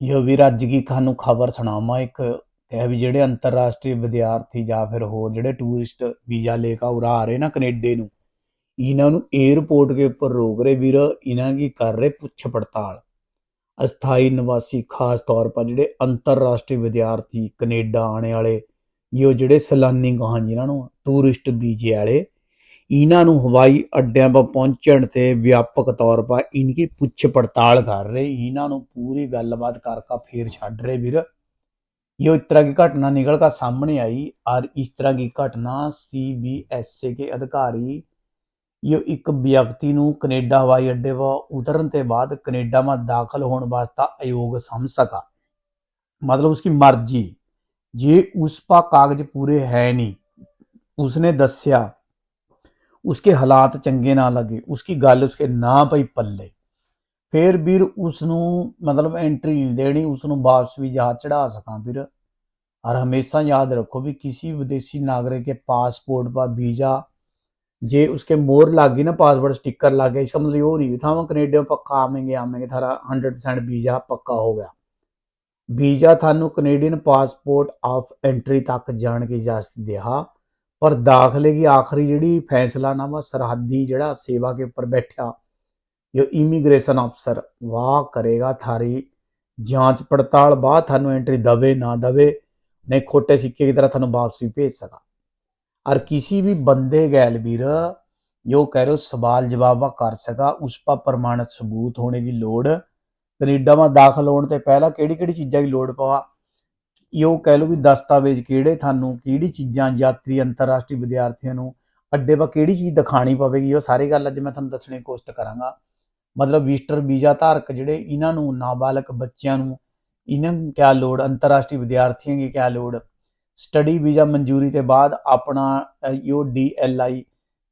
ਯੋ ਵੀਰ, ਅੱਜ ਕੀ ਤੁਹਾਨੂੰ ਖਬਰ ਸੁਣਾਵਾਂ? ਇੱਕ ਇਹ ਵੀ ਜਿਹੜੇ ਅੰਤਰਰਾਸ਼ਟਰੀ ਵਿਦਿਆਰਥੀ ਜਾਂ ਫਿਰ ਹੋਰ ਜਿਹੜੇ ਟੂਰਿਸਟ ਵੀਜ਼ਾ ਲੈ ਕੇ ਉਰਾ ਆ ਰਹੇ ਨਾ ਕੈਨੇਡਾ ਨੂੰ, ਇਹਨਾਂ ਨੂੰ 에ਅਰਪੋਰਟ ਦੇ ਉੱਪਰ ਰੋਕ ਰਹੇ ਵੀਰ, ਇਹਨਾਂ ਕੀ ਕਰ ਰਹੇ? ਪੁੱਛ ਪੜਤਾਲ। ਅਸਥਾਈ ਨਿਵਾਸੀ ਖਾਸ ਤੌਰ 'ਪਰ ਜਿਹੜੇ ਅੰਤਰਰਾਸ਼ਟਰੀ ਵਿਦਿਆਰਥੀ ਕੈਨੇਡਾ ਆਣੇ ਵਾਲੇ, ਯੋ ਜਿਹੜੇ ਸੈਲਾਨੀ ਗਾਹਾਂ ਜਿਨ੍ਹਾਂ ਨੂੰ ਟੂਰਿਸਟ ਵੀਜ਼ੇ ਵਾਲੇ ਇਹਨਾਂ ਨੂੰ ਹਵਾਈ ਅੱਡਿਆਂ 'ਤੇ ਪਹੁੰਚਣ ਤੇ ਵਿਆਪਕ ਤੌਰ 'ਤੇ ਇਨਕੀ ਪੁੱਛ ਪੜਤਾਲ ਕਰ ਰਹੇ। ਇਹਨਾਂ ਨੂੰ ਪੂਰੀ ਗੱਲਬਾਤ ਕਰਕੇ ਫੇਰ ਛੱਡ ਰਹੇ ਵੀਰ। ये इस तरह की घटना निकल कर सामने आई और इस तरह की घटना सी बी एस ए के अधिकारी ਨੂੰ ਕੈਨੇਡਾ ਹਵਾਈ ਅੱਡੇ 'ਤੇ ਉਤਰਨ ਤੇ ਬਾਅਦ ਕੈਨੇਡਾ ਮਾ ਦਾਖਲ ਹੋਣ ਵਾਸਤੇ ਅਯੋਗ ਸਮਝ ਸਕਾ। ਮਤਲਬ ਉਸकी ਮਰਜ਼ੀ। ਜੇ ਉਸ ਪਾ ਕਾਗਜ਼ ਪੂਰੇ ਹੈ ਨਹੀਂ, ਉਸਨੇ ਦੱਸਿਆ उसके हालात ਚੰਗੇ ਨਾ ਲੱਗੇ ਉਸकी ਗੱਲ ਉਸਕੇ ਨਾ ਪਈ ਪੱਲੇ ਫੇਰ ਵੀਰ ਉਸ ਨੂੰ ਮਤਲਬ ਐਂਟਰੀ ਨਹੀਂ ਦੇਣੀ ਉਸ ਨੂੰ ਵਾਪਸ ਵੀ ਜਹਾਜ਼ ਚੜਾ ਸਕਾਂ ਵੀਰ और हमेशा याद रखो भी किसी विदेशी नागरिक के पासपोर्ट पर वीजा जे उसके मोर लाग गई ना पासपोर्ट स्टिकर लाग गया इसका मतलब ये हो रही था हम कनेडा पक्का आवेंगे आवेंगे थारा हंड्रेड परसेंट वीजा पक्का हो गया ਵੀਜ਼ਾ ਤੁਹਾਨੂੰ ਕੈਨੇਡੀਅਨ ਪਾਸਪੋਰਟ ਆਫ ਐਂਟਰੀ ਤੱਕ ਜਾਣ ਦੀ ਇਜਾਜ਼ਤ ਦੇਹਾ और दाखिले की आखिरी जी फैसलानामा सरहदी जड़ा सेवा के ऊपर बैठा जो इमीग्रेशन ऑफिसर वाह करेगा थारी जांच पड़ताल बाद थानू एंट्री दबे ना दबे नहीं खोटे सिक्के की तरह थानू वापस भी भेज सका और किसी भी बंदे गैल भीर जो कह रहे हो सवाल जवाब कर सका उस पर प्रमाणित सबूत होने की लड़ कनेडा में दाखिल होने से पहला केड़ी केड़ी चीज़ों की लड़ पवा ਉਹ ਕਹਿ ਲਓ ਵੀ ਦਸਤਾਵੇਜ਼ ਕਿਹੜੇ ਤੁਹਾਨੂੰ, ਕਿਹੜੀ ਚੀਜ਼ਾਂ, ਯਾਤਰੀ, ਅੰਤਰਰਾਸ਼ਟਰੀ ਵਿਦਿਆਰਥੀਆਂ ਨੂੰ ਅੱਡੇ 'ਤੇ ਕਿਹੜੀ ਚੀਜ਼ ਦਿਖਾਣੀ ਪਵੇਗੀ, ਉਹ ਸਾਰੀ ਗੱਲ ਅੱਜ ਮੈਂ ਤੁਹਾਨੂੰ ਦੱਸਣੇ ਕੋਸ਼ਿਸ਼ ਕਰਾਂਗਾ। ਮਤਲਬ ਵੀਸਟਰ ਵੀਜ਼ਾ ਧਾਰਕ ਜਿਹੜੇ ਇਹਨਾਂ ਨੂੰ, ਨਾਬਾਲਗ ਬੱਚਿਆਂ ਨੂੰ, ਇਹਨਾਂ ਨੂੰ ਕਿਆ ਲੋੜ, ਅੰਤਰਰਾਸ਼ਟਰੀ ਵਿਦਿਆਰਥੀਆਂ ਦੀ ਕਿਆ ਲੋੜ? ਸਟੱਡੀ ਵੀਜ਼ਾ ਮਨਜ਼ੂਰੀ ਤੇ ਬਾਅਦ ਆਪਣਾ ਯੂ ਡੀ ਐਲ ਆਈ,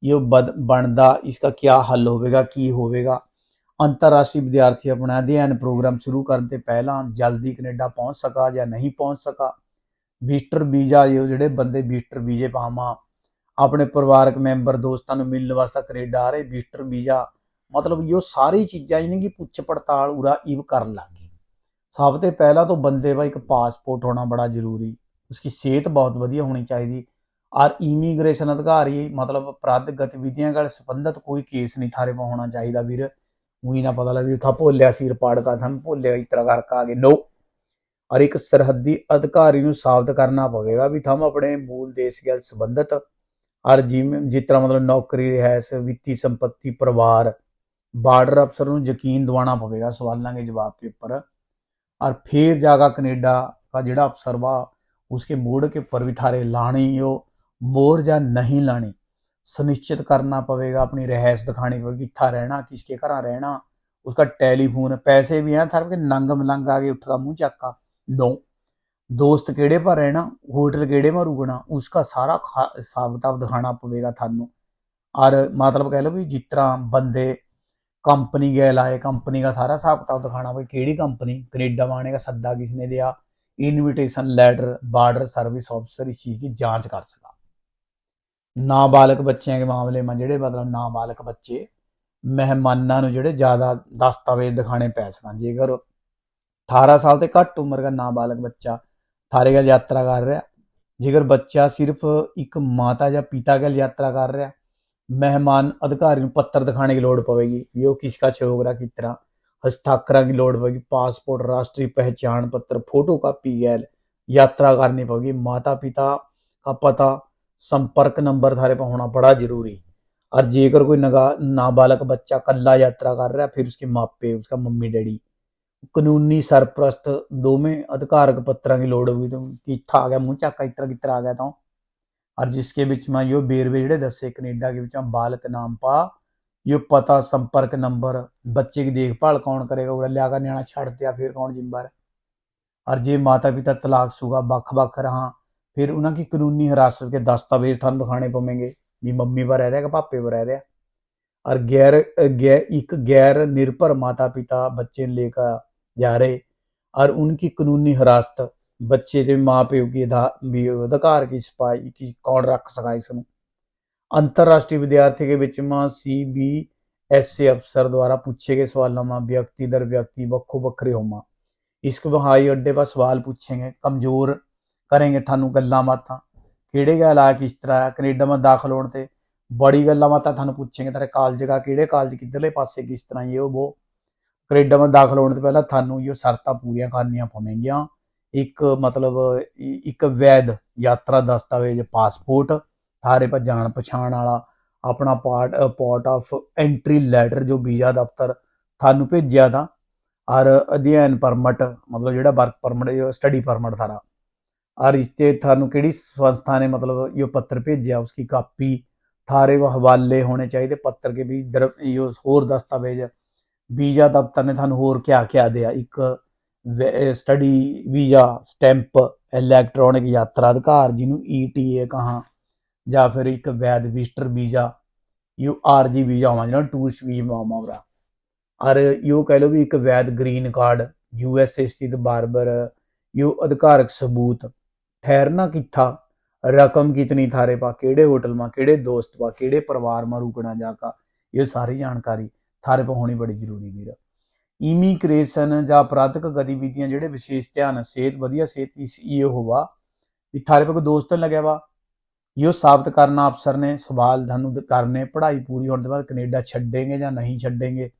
ਇਹ ਬਣਦਾ ਇਸ ਦਾ ਕੀ ਹੱਲ ਹੋਵੇਗਾ, ਕੀ ਹੋਵੇਗਾ? ਅੰਤਰਰਾਸ਼ਟਰੀ ਵਿਦਿਆਰਥੀ ਆਪਣਾ ਅਧਿਐਨ ਪ੍ਰੋਗਰਾਮ ਸ਼ੁਰੂ ਕਰਨ ਤੇ ਪਹਿਲਾਂ ਜਲਦੀ ਕੈਨੇਡਾ ਪਹੁੰਚ ਸਕਾ ਜਾਂ ਨਹੀਂ ਪਹੁੰਚ ਸਕਾ। ਵਿਜ਼ਟਰ ਵੀਜ਼ਾ ਇਹ ਜਿਹੜੇ ਬੰਦੇ ਵਿਜ਼ਟਰ ਵੀਜ਼ੇ ਪਾਵਾਂ, ਆਪਣੇ ਪਰਿਵਾਰਕ ਮੈਂਬਰ, ਦੋਸਤਾਂ ਨੂੰ ਮਿਲਣ ਵਾਸਤੇ ਕੈਨੇਡਾ ਆ ਰਹੇ ਵਿਜ਼ਟਰ ਵੀਜ਼ਾ, ਮਤਲਬ ਇਹ ਸਾਰੀ ਚੀਜ਼ਾਂ ਇਹਨਾਂ ਦੀ ਪੁੱਛ ਪੜਤਾਲ ਉਰਾ ਈਵ ਕਰਨ ਲੱਗ ਗਏ। ਸਭ ਤੋਂ ਪਹਿਲਾਂ ਤਾਂ ਬੰਦੇ ਦਾ ਇੱਕ ਪਾਸਪੋਰਟ ਹੋਣਾ ਬੜਾ ਜ਼ਰੂਰੀ ਉਸकी ਸਿਹਤ ਬਹੁਤ ਵਧੀਆ ਹੋਣੀ ਚਾਹੀਦੀ। ਔਰ ਇਮੀਗ੍ਰੇਸ਼ਨ ਅਧਿਕਾਰੀ ਮਤਲਬ ਅਪਰਾਧ ਗਤੀਵਿਧੀਆਂ ਨਾਲ ਸੰਬੰਧਿਤ ਕੋਈ ਕੇਸ ਨਹੀਂ ਥਾਰੇ ਪਾ ਹੋਣਾ ਚਾਹੀਦਾ ਵੀਰ। ਉਹੀ ਨਾ ਪਤਾ ਲੱਗੇ ਉਥਾ ਭੋਲਿਆ ਸੀ ਰਿਪਾਰਟ ਕਰ ਸਾਨੂੰ, ਭੋਲਿਆ ਇਸ ਤਰ੍ਹਾਂ ਕਰਕੇ ਆ ਗਏ। ਨੋ ਔਰ ਇੱਕ ਸਰਹੱਦੀ ਅਧਿਕਾਰੀ ਨੂੰ ਸਾਬਤ ਕਰਨਾ ਪਵੇਗਾ ਵੀ ਥਮ ਆਪਣੇ ਮੂਲ ਦੇਸ਼ ਗੱਲ ਸੰਬੰਧਿਤ ਔਰ ਜਿਵੇਂ ਜਿਤਨਾ ਮਤਲਬ ਨੌਕਰੀ, ਰਹਿਸ, ਵਿੱਤੀ ਸੰਪਤੀ, ਪਰਿਵਾਰ, ਬਾਰਡਰ ਅਫਸਰ ਨੂੰ ਯਕੀਨ ਦਿਵਾਉਣਾ ਪਵੇਗਾ ਸਵਾਲਾਂ ਦੇ ਜਵਾਬ ਪੇਪਰ ਔਰ ਫਿਰ ਜਾਗਾ ਕੈਨੇਡਾ ਦਾ ਜਿਹੜਾ ਅਫਸਰ ਵਾ, ਉਸਕੇ ਮੂਡ ਕੇ ਉੱਪਰ ਵੀ ਠਾਰੇ ਲਾਣੀ ਹੋ ਮੋਰ ਜਾਂ ਨਹੀਂ ਲਾਣੀ। सुनिश्चित करना पड़ेगा अपनी रहस दिखानी पड़ेगी किट्ठा रहना किसके घर रहना उसका टेलीफोन पैसे भी हैं थर के नंग मलंग आ गए उठका मुंह चाका दो दोस्त केड़े पर रहना होटल केड़े में रुकना उसका सारा हिसाब किताब दिखाना पवेगा थानू और मतलब कह लो भी जिस तरह बंदे कंपनी गए लाए कंपनी का सारा हिसाब किताब दिखाना भाई केड़ी कंपनी कनेडा में आने का सद्दा किसने दिया invitation letter border service officer इस चीज़ की जांच कर सका ਨਾਬਾਲਗ ਬੱਚਿਆਂ ਦੇ ਮਾਮਲੇ में ਜਿਹੜੇ ਮਤਲਬ ਨਾਬਾਲਗ ਬੱਚੇ ਮਹਿਮਾਨਾਂ ਨੂੰ ਜਿਹੜੇ ਜ਼ਿਆਦਾ ਦਸਤਾਵੇਜ਼ ਦਿਖਾਣੇ ਪੈ ਸਕਣ। ਜੇਕਰ 18 ਸਾਲ ਤੇ ਘੱਟ ਉਮਰ ਦਾ ਨਾਬਾਲਗ ਬੱਚਾ ਥਾਰੇ ਗਲ ਯਾਤਰਾ ਕਰ ਰਿਹਾ, ਜੇਕਰ ਬੱਚਾ ਸਿਰਫ ਇੱਕ ਮਾਤਾ ਜਾਂ ਪਿਤਾ ਗਲ ਯਾਤਰਾ ਕਰ ਰਿਹਾ, ਮਹਿਮਾਨ ਅਧਿਕਾਰੀ ਨੂੰ ਪੱਤਰ ਦਿਖਾਣੇ ਦੀ ਲੋੜ ਪਵੇਗੀ ਵੀ ਉਹ ਕਿਸ ਦਾ ਸ਼ੋਗਰਾ ਕਿਸ ਤਰ੍ਹਾਂ ਹਸਤਾਖਰਾਂ ਦੀ ਲੋੜ ਪਵੇਗੀ। ਪਾਸਪੋਰਟ, ਰਾਸ਼ਟਰੀ ਪਹਿਚਾਣ ਪੱਤਰ, ਫੋਟੋ ਕਾਪੀ ਗੈਲ ਯਾਤਰਾ ਕਰਨੀ ਪਵੇਗੀ। ਮਾਤਾ ਪਿਤਾ ਦਾ ਪਤਾ संपर्क नंबर थारे पर होना बड़ा जरूरी और जेकर कोई नगा नाबालग बच्चा कल्ला यात्रा कर रहा फिर उसके मापे उसका मम्मी डैडी कानूनी सरप्रस्त दोवें अधिकारक पत्रा की लोड़ होगी तो कित्था आ गया मुंह चाका इतना कितना आ गया तो और जिसके ਵਿੱਚ ਮੈਂ ਇਹ ਬੇਰਵੇ ਜਿਹੜੇ ਦੱਸੇ ਕੈਨੇਡਾ ਦੇ ਵਿੱਚ ਬਾਲਕ ਨਾਮ ਪਾ ਇਹ ਪਤਾ ਸੰਪਰਕ ਨੰਬਰ ਬੱਚੇ ਦੀ ਦੇਖਭਾਲ ਕੌਣ ਕਰੇਗਾ ਉਹ ਲਿਆ ਕੇ ਨਿਆਣਾ ਛੱਡ ਦਿਆ ਫਿਰ ਕੌਣ ਜ਼ਿੰਮੇਵਾਰ और जे माता पिता तलाक शुदा बख बख रहा फिर उनकी कानूनी हिरासत के दस्तावेज थानू दिखाने पवेंगे भी मम्मी पर रह रहा है कि पापे पर रह रहा और गैर गैर एक गैर निर्भर माता पिता बच्चे लेकर जा रहे और उनकी कानूनी हिरासत बच्चे के माँ प्यो की भी अधिकार की सिपाही की कौन रख सका इसमें अंतर्राष्ट्रीय विद्यार्थी के ਵਿੱਚ ਮਾਂ ਸੀ ਬੀ ਐਸ ਏ ਅਫਸਰ ਦੁਆਰਾ ਪੁੱਛੇ ਗਏ ਸਵਾਲਾਂ ਮਾਂ ਵਿਅਕਤੀ ਦਰ ਵਿਅਕਤੀ ਵੱਖੋ ਵੱਖਰੇ ਹੋਮਾ ਇਸ ਕੋ ਹਾਈ ਅੱਡੇ ਪਰ ਸਵਾਲ ਪੁੱਛेंगे ਕਮਜ਼ੋਰ ਕਰਾਂਗੇ ਤੁਹਾਨੂੰ ਗੱਲਾਂ ਬਾਤਾਂ। ਕਿਹੜੇ ਗੱਲ ਇਲਾਜ ਕਿਸ ਤਰ੍ਹਾਂ ਆ, ਕੈਨੇਡਾ ਮੈਂ ਦਾਖਲ ਹੋਣ ਤੇ ਬੜੀ ਗੱਲਾਂ ਬਾਤਾਂ ਤੁਹਾਨੂੰ ਪੁੱਛेंगे ਤੇਰੇ ਕਾਲਜ ਦਾ ਕਿਹੜੇ ਕਾਲਜ ਕਿੱਧਰਲੇ ਪਾਸੇ ਕਿਸ ਤਰ੍ਹਾਂ ਇਹ ਉਹ ਉਹ ਕੈਨੇਡਾ ਮੈਂ ਦਾਖਲ ਹੋਣ ਤੋਂ ਪਹਿਲਾਂ ਤੁਹਾਨੂੰ ਇਹ ਸ਼ਰਤਾਂ ਪੂਰੀਆਂ ਕਰਨੀਆਂ ਪਵੇਂਗੀਆਂ। ਇੱਕ ਮਤਲਬ ਇੱਕ ਵੈਦ ਯਾਤਰਾ ਦਸਤਾਵੇਜ਼ ਪਾਸਪੋਰਟ ਥਾਰੇ ਪਰ ਜਾਣ ਪਛਾਣ ਵਾਲਾ, ਆਪਣਾ part port of entry letter ਜੋ ਵੀਜ਼ਾ ਦਫ਼ਤਰ ਤੁਹਾਨੂੰ ਭੇਜਿਆ ਤਾਂ। ਔਰ ਅਧਿਐਨ ਪਰਮਿਟ ਮਤਲਬ ਜਿਹੜਾ ਵਰਕ ਪਰਮਿਟ ਸਟੱਡੀ ਪਰਮਿਟ ਸਾਰਾ। और रिश्ते थानू कि संस्था ने मतलब ਪੱਤਰ ਭੇਜਿਆ भेजा उसकी कापी थारे वो हवाले होने चाहिए पत्र के भी दर यो होर दस्तावेज वीज़ा दफ्तर ने थानू होर क्या क्या दिया एक ਸਟੱਡੀ ਵੀਜ਼ਾ ਸਟੈਂਪ, ਇਲੈਕਟ੍ਰੋਨਿਕ ਯਾਤਰਾ ਅਧਿਕਾਰ, ਜਿਹਨੂੰ ETA ਕਹਾਂ, ਜਾਂ ਫਿਰ ਇੱਕ valid visitor visa URG visa ਹੋਵਾਂ ਜਿਹੜਾ ਟੂਰਿਸਟ ਵੀਜ਼ਾ ਹੋਵਾਂ ਬਰਾ ਔਰ ਯੋ ਕਹਿ ਲੋ ਵੀ ਇੱਕ valid green card, U S USA ਸਥਿਤ ਬਾਰਬਰ ਯੋ ਅਧਿਕਾਰਕ ਸਬੂਤ ठहर ना किथा रकम कितनी थारे पा केड़े होटल में केड़े दोस्त पा केड़े परिवार में रुकना जाका ये सारी जानकारी थारे पा होनी बड़ी जरूरी वीर इमिग्रेशन या अपराधक गतिविधियां जेड़े विशेष ध्यान सेहत बढ़िया सेहत इस ये होवा कि थारे पे कोई दोस्त तो लगे वा यो साबित करना अफसर ने सवाल थानू करने पढ़ाई पूरी होने के बाद कनेडा छड़ेंगे या नहीं छड़ेंगे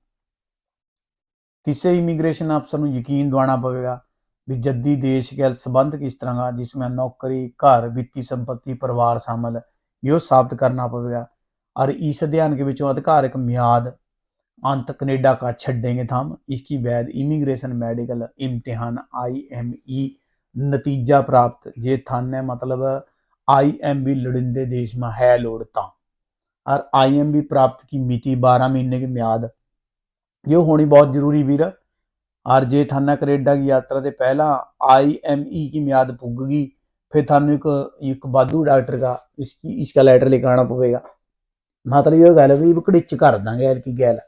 ਕਿਸੇ ਇਮੀਗ੍ਰੇਸ਼ਨ ਅਫਸਰ ਨੂੰ ਯਕੀਨ ਦਿਵਾਉਣਾ ਪਵੇਗਾ भी जद्दी देश के संबंध किस तरह का जिसमें नौकरी घर वित्तीय संपत्ति परिवार शामिल है ये साबित करना पड़ेगा और इस अध्ययन के बीचों आधिकारिक म्याद अंत कनेडा का छेडेंगे थाम इसकी वैध इमिग्रेशन मेडिकल इम्तिहान आई एम ई नतीजा प्राप्त जे थान है मतलब आई एम बी लड़िंदे देश में है लोड़ता और आई एम बी प्राप्त की मिति बारह महीने की म्याद ये होनी बहुत जरूरी वीर और जे थाना कनेडा की यात्रा से पहला आईएमई की म्याद पुग गई फिर थानू एक एक वाधू डॉक्टर का इसकी इसका ਲੈਟਰ ਲਿਖਾਣਾ ਪਵੇਗਾ ਮਤਲਬ ਇਹ ਗੱਲ ਵੀ ਘੜਿੱਚ ਕਰ ਦਾਂਗੇ ਐਲ ਕੀ ਗੱਲ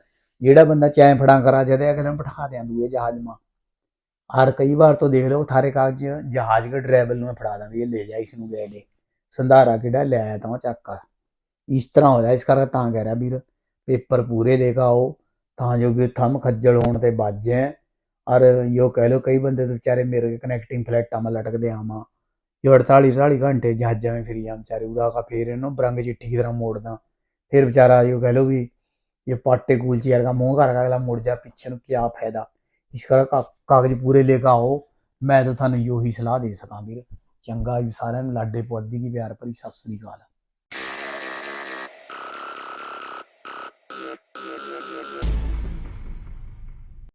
ਜਿਹੜਾ ਬੰਦਾ ਚੈਂ ਫੜਾਂ ਕਰਾ ਜਦੇ ਅਗਲੇ ਨੂੰ ਬਿਠਾ ਦਿਆਂ ਦੂਏ ਜਹਾਜ਼ ਮਾ ਔਰ ਕਈ ਵਾਰ तो देख लो थारे कागज जहाज के ड्राइवर ਨੂੰ ਫੜਾ ਦਾਂਗੇ ਇਹ ਲੈ ਜਾ ਇਸ ਨੂੰ ਗਏ ਲੈ ਸੰਧਾਰਾ ਕਿਹੜਾ ਲੈ ਆਇਆ ਤਾਂ ਉਹ ਚੱਕ ਕਰ ਇਸ ਤਰ੍ਹਾਂ ਹੋ ਜਾ ਇਸ ਕਰਕੇ ਤਾਂ ਕਹਿ ਰਿਹਾ ਵੀਰ ਪੇਪਰ ਪੂਰੇ ਲੈ ਕੇ ਆਓ ਤਾਂ ਜੋ ਕਿ ਥੰਮ ਖੱਜਲ ਹੋਣ ਤੇ ਬਾਜੇ ਔਰ ਯੋ ਕਹਿ ਲੋ ਕਈ ਬੰਦੇ ਤੇ ਵਿਚਾਰੇ ਮੇਰੇ ਕਨੈਕਟਿੰਗ ਫਲੈਟਾਂ ਮਾ ਲਟਕਦੇ ਆਵਾਂ ਜੋ 48 48 ਘੰਟੇ ਜਹਾਜ਼ਾਂ ਵਿੱਚ ਫਿਰੀ ਆ ਵਿਚਾਰੇ ਉਡਾ ਕਾ ਫੇਰ ਇਹਨੂੰ ਬਰੰਗ ਚਿੱਠੀ ਤਰ੍ਹਾਂ ਮੋੜਦਾ। ਫਿਰ ਵਿਚਾਰਾ ਜੋ ਕਹਿ ਲੋ ਵੀ ਇਹ ਪਾਟੇ ਕੂਲਚੀ ਵਰਗਾ ਮੂੰਹ ਕਰ ਅਗਲਾ ਮੁੜ ਜਾ ਪਿੱਛੇ ਨੂੰ, ਕਿਆ ਫਾਇਦਾ? ਇਸ ਕਰ ਕਾਗਜ਼ ਪੂਰੇ ਲੈ ਕੇ ਆਓ, ਮੈਂ ਤਾਂ ਤੁਹਾਨੂੰ ਯੋ ਹੀ ਸਲਾਹ ਦੇ ਸਕਾਂ ਵੀਰ। ਚੰਗਾ ਵੀ ਸਾਰਿਆਂ ਨੂੰ, ਲਾਡੇ ਪੁੱਤ ਦੀ ਕੀ ਪਿਆਰ ਭਰੀ, ਸਤਿ ਸ੍ਰੀ ਅਕਾਲ।